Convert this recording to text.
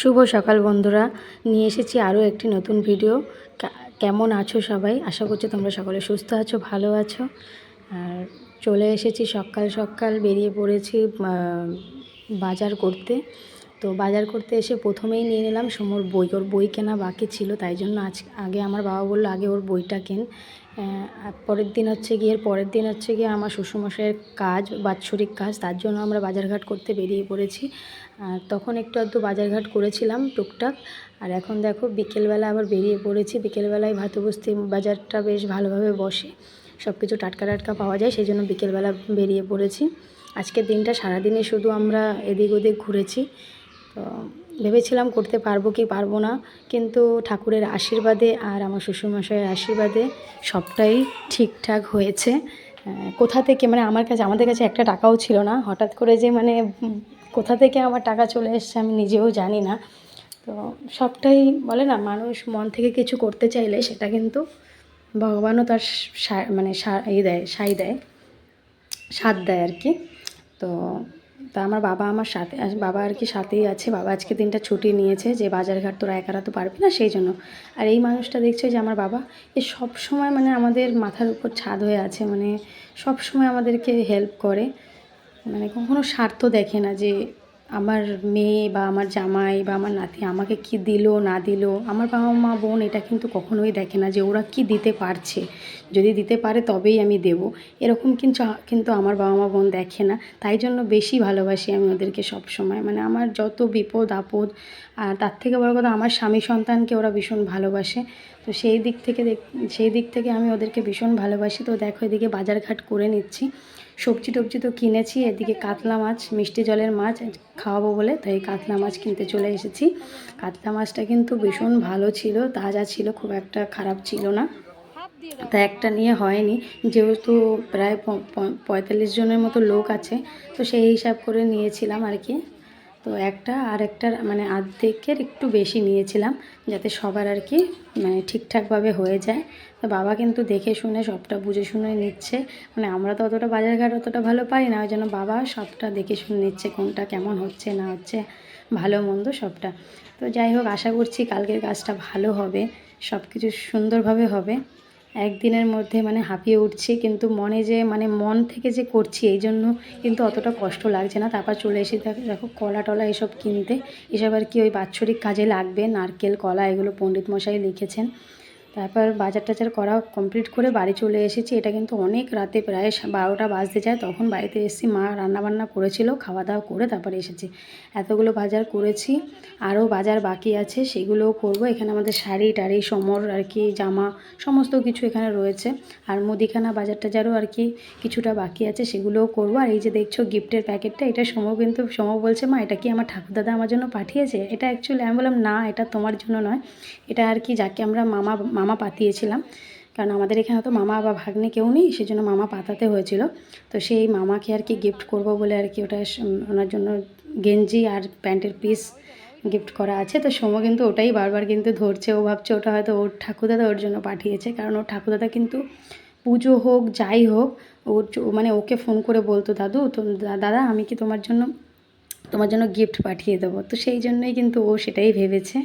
শুভ সকাল বন্ধুরা। নিয়ে এসেছি আরও একটি নতুন ভিডিও। কেমন আছো সবাই? আশা করছি তোমরা সকলে সুস্থ আছো, ভালো আছো। আর চলে এসেছি সকাল সকাল, বেরিয়ে পড়েছি বাজার করতে। তো বাজার করতে এসে প্রথমেই নিয়ে নিলাম সমর বই। ওর বই কেনা বাকি ছিল, তাই জন্য আজ আগে আমার বাবা বলল আগে ওর বইটা কেন। পরের দিন হচ্ছে গিয়ে পরের দিন হচ্ছে গিয়ে আমার শ্বশুরমশাইয়ের কাজ, বাৎসরিক কাজ, তার জন্য আমরা বাজারঘাট করতে বেরিয়ে পড়েছি। আর তখন একটু আধটু বাজারঘাট করেছিলাম টুকটাক। আর এখন দেখো বিকেলবেলা আবার বেরিয়ে পড়েছি। বিকেলবেলায় ভাতবস্তি বাজারটা বেশ ভালোভাবে বসে। সব কিছু টাটকা টাটকা পাওয়া যায় সেই জন্য বিকেলবেলা বেরিয়ে পড়েছি। আজকের দিনটা সারাদিনে শুধু আমরা এদিক ওদিক ঘুরেছি। তো ভেবেছিলাম করতে পারব কি পারব না, কিন্তু ঠাকুরের আশীর্বাদে আর আমার শ্বশুরমশাইয়ের আশীর্বাদে সবটাই ঠিকঠাক হয়েছে। কোথা থেকে মানে আমার কাছে, আমাদের কাছে একটা টাকাও ছিল না, হঠাৎ করে যে মানে কোথা থেকে আমার টাকা চলে এসছে আমি নিজেও জানি না। তো সবটাই বলে না, মানুষ মন থেকে কিছু করতে চাইলে সেটা কিন্তু ভগবানও তার মানে সা- এই দেয়, সাই দেয়, সাথ দেয় আর কি। তো তা আমার বাবা আমার সাথে বাবা আর কি সাথেই আছে। বাবা আজকে দিনটা ছুটি নিয়েছে যে বাজারঘাট তোরা একারা তো পারবি না, সেই জন্য। আর এই মানুষটা দেখছে যে আমার বাবা এ সব সময় মানে আমাদের মাথার উপর ছাদ হয়ে আছে মানে সব সময় আমাদেরকে হেল্প করে। মানে কখনো স্বার্থ দেখে না যে আমার মেয়ে বা আমার জামাই বা আমার নাতি আমাকে কি দিল, না দিল, আমার বাবা মা বোন এটা কিন্তু কখনোই দেখে না যে ওরা কি দিতে পারছে। যদি দিতে পারে তবেই আমি দেব। এরকম কিন্তু কিন্তু আমার বাবা মা বোন দেখে না। তাই জন্য বেশি ভালোবাসি আমি ওদেরকে সব সময় মানে আমার যত বিপদ, আপদ আর তার থেকে বড় কথা আমার স্বামী সন্তানকে ওরা ভীষণ ভালোবাসে। তো সেই দিক থেকে সেই দিক থেকে আমি ওদেরকে ভীষণ ভালোবাসি। তো দেখো এদিকে বাজারঘাট করে নিচ্ছি। সবজি টবজি তো কিনেছি। এদিকে কাতলা মাছ, মিষ্টি জলের মাছ খাওয়াবো বলে, তাই কাতলা মাছ কিনতে চলে এসেছি। কাতলা মাছটা কিন্তু ভীষণ ভালো ছিল, তাজা ছিল, খুব একটা খারাপ ছিল না। তা একটা নিয়ে হয়নি, যেহেতু প্রায় পঁয়তাল্লিশ জনের মতো লোক আছে, তো সেই হিসাব করে নিয়েছিলাম আর কি। তো একটা আর একটার মানে আর্ধেকের একটু বেশি নিয়েছিলাম যাতে সবার আর কি মানে ঠিকঠাকভাবে হয়ে যায়। তো বাবা কিন্তু দেখে শুনে, সবটা বুঝে শুনে নিচ্ছে। মানে আমরা তো অতটা বাজারঘাট অতটা ভালো পারি না, ওই জন্য বাবা সবটা দেখে শুনে নিচ্ছে কোনটা কেমন হচ্ছে, না হচ্ছে, ভালো মন্দ সবটা। তো যাই হোক, আশা করছি কালকের কাজটা ভালো হবে সব কিছু সুন্দরভাবে হবে। একদিনের মধ্যে মানে হাঁপিয়ে উঠছি, কিন্তু মনে যে মানে মন থেকে যে করছি, এই জন্য কিন্তু অতটা কষ্ট লাগছে না। তারপর চলে এসে দেখো দেখো কলা টলা এসব কিনতে। এসব আর কি ওই বাৎসরিক কাজে লাগবে, নারকেল, কলা এগুলো পণ্ডিত মশাই লিখেছেন। তারপর বাজার টাজার করা কমপ্লিট করে বাড়ি চলে এসেছি। এটা কিন্তু অনেক রাতে প্রায় বারোটা বাজতে যায়। তখন বাড়িতে এসেছি, মা রান্নাবান্না করেছিল খাওয়া দাওয়া করে তারপরে এসেছি। এতগুলো বাজার করেছি। আরও বাজার বাকি আছে, সেগুলোও করব। এখানে আমাদের শাড়ি টাড়ি, সমর আর কি, জামা সমস্ত কিছু এখানে রয়েছে। আর মুদিখানা, বাজার টাজারও আর কি কিছুটা বাকি আছে, সেগুলোও করব। আর এই যে দেখছ গিফটের প্যাকেটটা, এটা সম কিন্তু সম বলছে, মা, এটা কি আমার ঠাকুরদাদা আমার জন্য পাঠিয়েছে? এটা অ্যাকচুয়ালি আমি বললাম, না, এটা তোমার জন্য নয়। এটা আর কি যাকে আমরা মামা মামা পাতিয়েছিলাম। কারণ আমাদের এখানে তো মামা বা ভাগ্নে কেউ নেই, সেজন্য মামা পাতাতে হয়েছিল। তো সেই মামাকে আর কি গিফট করব বলে আর কি ওটা ওনার জন্য গেঞ্জি আর প্যান্টের পিস গিফট করা আছে। তো সোমো কিন্তু ওটাই বারবার কিন্তু ধরছে, ও ভাবছে ওটা হয়তো ওর ঠাকুরদাদা ওর জন্য পাঠিয়েছে। কারণ ওর ঠাকুরদাদা কিন্তু পুজো হোক, যাই হোক, ওর মানে ওকে ফোন করে বলতো, দাদু, তো দাদা, আমি কি তোমার জন্য তোমার জন্য গিফট পাঠিয়ে দেবো? তো সেই জন্যই কিন্তু ও সেটাই ভেবেছে।